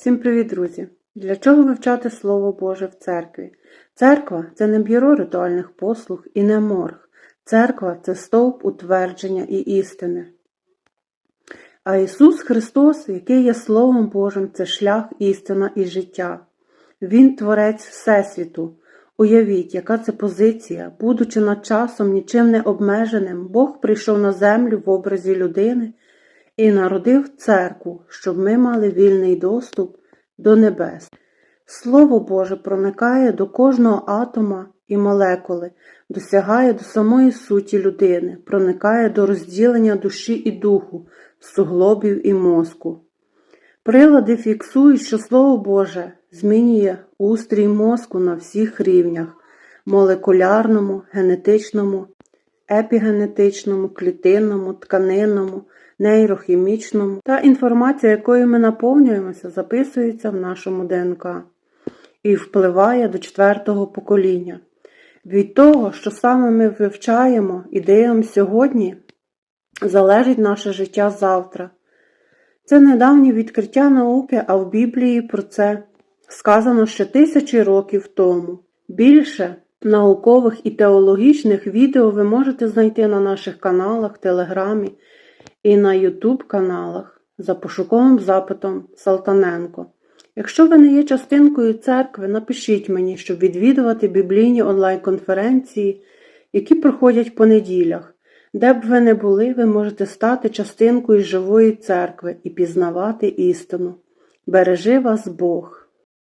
Всім привіт, друзі! Для чого вивчати Слово Боже в церкві? Церква це не бюро ритуальних послуг і не морг. Церква це стовп утвердження і істини. А Ісус Христос, який є Словом Божим, це шлях, істина і життя. Він творець Всесвіту. Уявіть, яка це позиція, будучи над часом нічим не обмеженим, Бог прийшов на землю в образі людини і народив церкву, щоб ми мали вільний доступ до небес. Слово Боже проникає до кожного атома і молекули, досягає до самої суті людини, проникає до розділення душі і духу, суглобів і мозку. Прилади фіксують, що Слово Боже змінює устрій мозку на всіх рівнях молекулярному, генетичному, епігенетичному, клітинному, тканинному, нейрохімічному та інформація, якою ми наповнюємося, записується в нашому ДНК і впливає до четвертого покоління. Від того, що саме ми вивчаємо і дивимося сьогодні, залежить наше життя завтра. Це недавнє відкриття науки, а в Біблії про це сказано ще тисячі років тому. Більше наукових і теологічних відео ви можете знайти на наших каналах, Телеграмі і на Ютуб каналах за пошуковим запитом Салтаненко. Якщо ви не є частинкою церкви, напишіть мені, щоб відвідувати біблійні онлайн-конференції, які проходять по неділях. Де б ви не були, ви можете стати частинкою живої церкви і пізнавати істину. Бережи вас Бог!